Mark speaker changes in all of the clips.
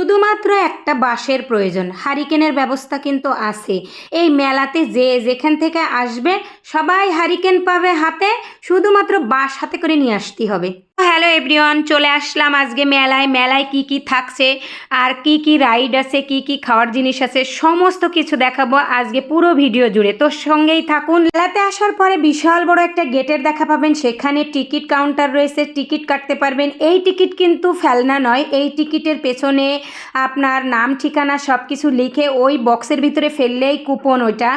Speaker 1: শুধুমাত্র একটা বাঁশের প্রয়োজন। হারিকেনের ব্যবস্থা কিন্তু আছে। এই মেলাতে যে যেখান থেকে আসবে, সবাই হারিকেন পাবে হাতে, শুধুমাত্র বাঁশ হাতে করে নিয়ে আসতে হবে। হ্যালো এভরিওয়ান, চলে আসলাম আজকে মেলায়। মেলায় কি কি থাকছে, আর কি কি রাইড আছে, কি কি খাওয়ার জিনিস আছে, সমস্ত কিছু দেখাবো আজকে পুরো ভিডিও জুড়ে। তোর সঙ্গেই থাকুন। মেলাতে আসার পরে বিশাল বড় একটা গেটের দেখা পাবেন। সেখানে টিকিট কাউন্টার রয়েছে, টিকিট কাটতে পারবেন। এই টিকিট কিন্তু ফেলনা নয়, এই টিকিটের পেছনে আপনার নাম, ঠিকানা সব কিছু লিখে ওই বক্সের ভিতরে ফেললেই কুপন ওইটা।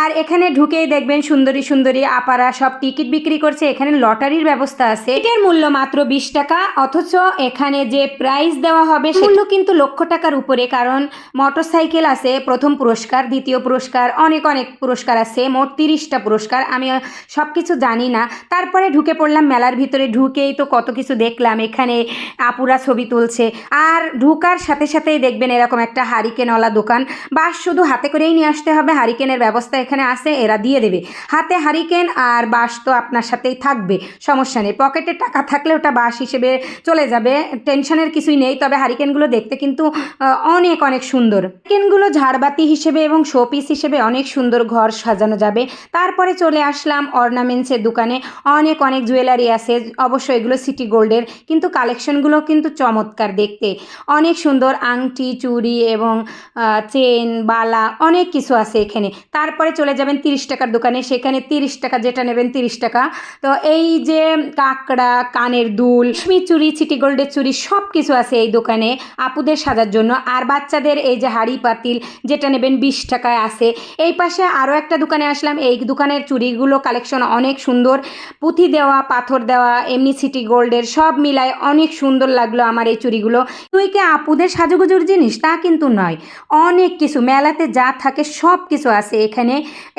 Speaker 1: আর এখানে ঢুকেই দেখবেন সুন্দরী সুন্দরী আপারা সব টিকিট বিক্রি করছে। এখানে লটারির ব্যবস্থা আছে। এটার মূল্য মাত্র বিশ টাকা, অথচ এখানে যে প্রাইজ দেওয়া হবে সেগুলো কিন্তু লক্ষ টাকার উপরে, কারণ মোটর সাইকেল আছে, প্রথম পুরস্কার, দ্বিতীয় পুরস্কার, অনেক অনেক পুরস্কার আছে, মোট তিরিশটা পুরস্কার, আমি সব কিছু জানি না। তারপরে ঢুকে পড়লাম মেলার ভিতরে, ঢুকেই তো কত কিছু দেখলাম, এখানে আপুরা ছবি তুলছে। আর ঢুকার সাথে সাথেই দেখবেন এরকম একটা হারিকেনওয়ালা দোকান বাস শুধু হাতে করেই নিয়ে আসতে হবে হারিকেনের ব্যবস্থা এখানে আছে, এরা দিয়ে দেবে। হাতে হারিকেন আর বাস তো আপনার সাথেই থাকবে, সমস্যা নেই, পকেটে টাকা থাকলে ওটা বাস হিসেবে চলে যাবে। টেনশনের কিছুই নেই, তবে হারিকেনগুলো দেখতে কিন্তু অনেক অনেক সুন্দর। হারিকেনগুলো ঝাড়বাতি হিসেবে এবং শোপিস হিসেবে অনেক সুন্দর ঘর সাজানো যাবে। তারপরে চলে আসলাম অর্নামেন্টসের দোকানে। অনেক অনেক জুয়েলারি আছে, অবশ্য এগুলো সিটি গোল্ডের, কিন্তু কালেকশনগুলো কিন্তু চমৎকার দেখতে। অনেক সুন্দর আংটি, চুড়ি এবং চেন, বালা, অনেক কিছু আছে এখানে। তারপরে চলে যাবেন তিরিশ টাকার দোকানে। সেখানে তিরিশ টাকা, যেটা নেবেন তিরিশ টাকা। তো এই যে কাঁকড়া কানের দুল চুড়ি সিটি গোল্ডের চুড়ি সব কিছু আছে এই দোকানে। আপুদের সাজার জন্য। আর বাচ্চাদের এই যে হাড়ি পাতিল, যেটা নেবেন বিশ টাকায় আছে। এই পাশে আরও একটা দোকানে আসলাম। এই দোকানের চুড়িগুলো কালেকশন অনেক সুন্দর। পুঁথি দেওয়া, পাথর দেওয়া, এমনি সিটি গোল্ডের সব মিলায় অনেক সুন্দর লাগল আমার এই চুড়িগুলো তুই কি আপুদের সাজুগুজুর জিনিস? তা কিন্তু নয়। অনেক কিছু, মেলাতে যা থাকে সব কিছু আছে এখানে।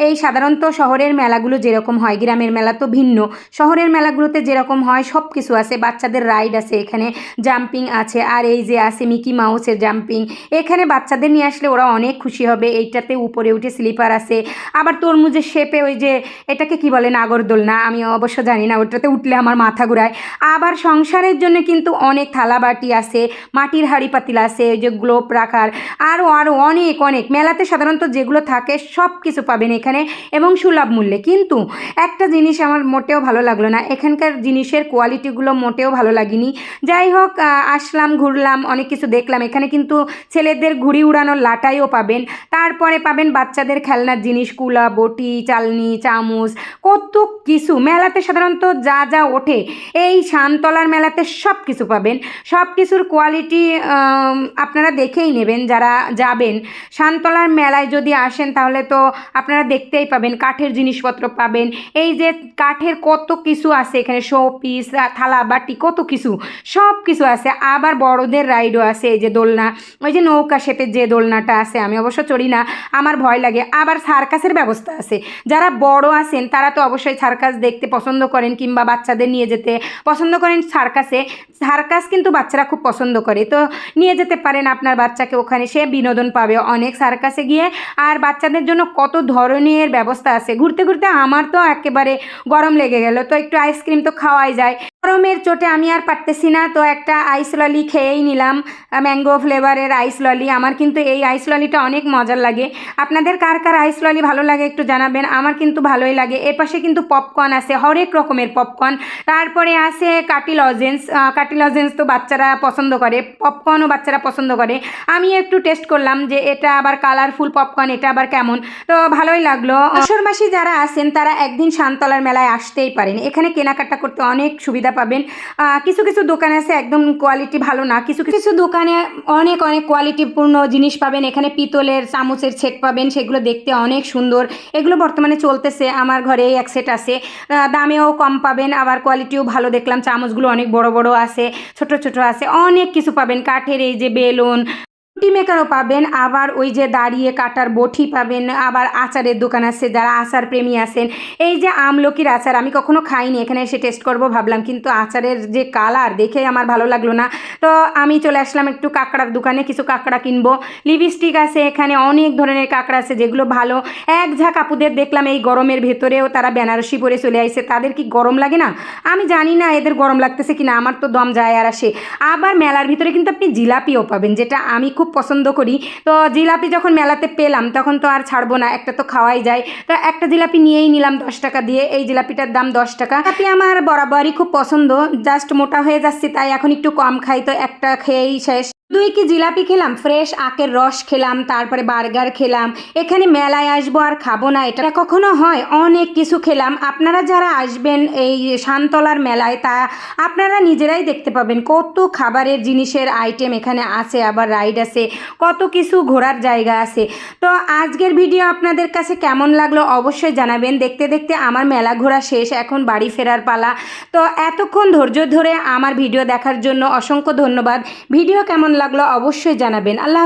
Speaker 1: এই সাধারণত শহরের মেলাগুলো যেরকম হয়, গ্রামের মেলা তো ভিন্ন। শহরের মেলাগুলোতে যেরকম হয় সব কিছু আছে, বাচ্চাদের রাইড আছে, এখানে জাম্পিং আছে, আর এই যে আছে মিকি মাউসের জাম্পিং এখানে বাচ্চাদের নিয়ে আসলে ওরা অনেক খুশি হবে, এইটাতে উপরে উঠে স্লিপার আছে, আবার তরমুজের শেপে ওই যে, এটাকে কি বলে, নাগরদোলনা, আমি অবশ্য জানি না, ওটাতে উঠলে আমার মাথা ঘুরায়, আবার সংসারের জন্য কিন্তু অনেক থালাবাটি আছে, মাটির হাড়ি পাতিল আছে, ওই যে গ্লোব রাখার আরও আরও অনেক অনেক, মেলাতে সাধারণত যেগুলো থাকে সব কিছু পাবেন এখানে, এবং সুলভ মূল্যে, কিন্তু একটা জিনিস আমার মোটেও ভালো লাগল না, এখানকার জিনিসের কোয়ালিটিগুলো মোটেও ভালো লাগেনি। যাই হোক আসলাম, ঘুরলাম, অনেক কিছু দেখলাম। এখানে কিন্তু ছেলেদের ঘুড়ি উড়ানোর লাটাইও পাবেন। তারপরে পাবেন বাচ্চাদের খেলনার জিনিস, কুলা, বটি, চালনি, চামচ, কত কিছু। মেলাতে সাধারণত যা যা ওঠে, এই শানতলার মেলাতে সব কিছু পাবেন। সব কিছুর কোয়ালিটি আপনারা দেখেই নেবেন যারা যাবেন। শানতলার মেলায় যদি আসেন, তাহলে তো আপনারা দেখতেই পাবেন, কাঠের জিনিসপত্র পাবেন। এই যে কাঠের কত কিছু আছে, এখানে শো পিস থালা, বাটি, কত কিছু। সব কিছু আছে। আবার বড়দের রাইডও আছে এই যে দোলনা। ওই যে নৌকা শেপের যে দোলনাটা আছে, আমি অবশ্য চড়ি না, আমার ভয় লাগে। আবার সার্কাসের ব্যবস্থা আছে। যারা বড় আছেন, তারা তো অবশ্যই সার্কাস দেখতে পছন্দ করেন, কিংবা বাচ্চাদের নিয়ে যেতে পছন্দ করেন সার্কাসে। সার্কাস কিন্তু বাচ্চারা খুব পছন্দ করে। তো নিয়ে যেতে পারেন আপনার বাচ্চাকে ওখানে, সে বিনোদন পাবে অনেক সার্কাসে গিয়ে। আর বাচ্চাদের জন্য কত ধরনের ব্যবস্থা আছে। ঘুরতে ঘুরতে আমার তো একেবারে গরম লেগে গেল। তো একটু আইসক্রিম তো খাওয়াই যায়। গরমের চোটে আমি আর পারতেছি না। তো একটা আইস ললি খেয়েই নিলাম ম্যাঙ্গো ফ্লেভারের আইস ললি আমার কিন্তু এই আইস ললিটা অনেক মজার লাগে। আপনাদের কার কার আইস ললি ভালো লাগে একটু জানাবেন? আমার কিন্তু ভালোই লাগে। এর পাশে কিন্তু পপকর্ন আছে, হরেক রকমের পপকর্ন তারপরে আছে কাটি লজেন্স কাটি লজেন্স তো বাচ্চারা পছন্দ করে পপকর্নও বাচ্চারা পছন্দ করে। আমি একটু টেস্ট করলাম যে এটা আবার কালারফুল পপকর্ন এটা আবার কেমন? তো ভালোই লাগল। অসরবাসী যারা আছেন, তারা একদিন শান্তলার মেলায় আসতেই পারেন। এখানে কেনাকাটা করতে অনেক সুবিধা পাবেন। কিছু কিছু দোকানে আছে একদম কোয়ালিটি ভালো না। কিছু কিছু দোকানে অনেক অনেক কোয়ালিটিপূর্ণ জিনিস পাবেন। এখানে পিতলের চামচের সেট পাবেন, সেগুলো দেখতে অনেক সুন্দর। এগুলো বর্তমানে চলতেছে, আমার ঘরে এক সেট আছে। দামেও কম পাবেন, আবার কোয়ালিটিও ভালো দেখলাম। চামচগুলো অনেক বড় বড় আছে, ছোট ছোট আছে, অনেক কিছু পাবেন। কাঠের এই যে বেলুন টি মেকারও পাবেন, আবার ওই যে দাঁড়িয়ে কাটার বটি পাবেন, আবার আচারের দোকান আছে, যারা আচার প্রেমী আছেন। এই যে আমলকির আচার, আমি কখনো খাইনি, এখানে এসে টেস্ট করব ভাবলাম, কিন্তু আচারের যে কালার দেখে আমার ভালো লাগল না। তো আমি চলে আসলাম একটু কাঁকড়ার দোকানে, কিছু কাঁকড়া কিনবো। লিপস্টিক আছে এখানে, অনেক ধরনের কাঁকড়া আছে, যেগুলো ভালো। এক ঝাঁক আপুদের দেখলাম এই গরমের ভেতরেও তারা বেনারসি পরে চলে আসছে তাদের কি গরম লাগে না? আমি জানি না এদের গরম লাগতেছে কিনা, আমার তো দম যায় আর আসে। আবার মেলার ভিতরে কিন্তু আপনি জিলাপিও পাবেন, যেটা আমি খুব পছন্দ করি। তো জিলাপি যখন মেলাতে পেলাম, তখন তো আর ছাড়বো না, একটা তো খাওয়াই যায়। তো একটা জিলাপি নিয়েই নিলাম দশ টাকা দিয়ে, এই জিলাপিটার দাম দশ টাকা। জিলাপি আমার বরাবরই খুব পছন্দ, জাস্ট মোটা হয়ে যাচ্ছে, তাই এখন একটু কম খাই, তো একটা খেয়েই শেষ। দুই কি জিলাপি খেলাম? ফ্রেশ আখের রস খেলাম, তারপরে বার্গার খেলাম। এখানে মেলায় আসব আর খাব না, এটা কখনো হয়? অনেক কিছু খেলাম। আপনারা যারা আসবেন এই শান্তলার মেলায়, তা আপনারা নিজেরাই দেখতে পাবেন। কত খাবারের জিনিসের আইটেম এখানে আছে, আবার রাইড আছে, কত কিছু ঘোরার জায়গা আছে। তো আজকের ভিডিও আপনাদের কাছে কেমন লাগল অবশ্যই জানাবেন। দেখতে দেখতে আমার মেলা ঘোরা শেষ, এখন বাড়ি ফেরার পালা। তো এতক্ষণ ধৈর্য ধরে আমার ভিডিও দেখার জন্য অসংখ্য ধন্যবাদ। ভিডিও কেমন লাগল অবশ্যই জানাবেন। আল্লাহ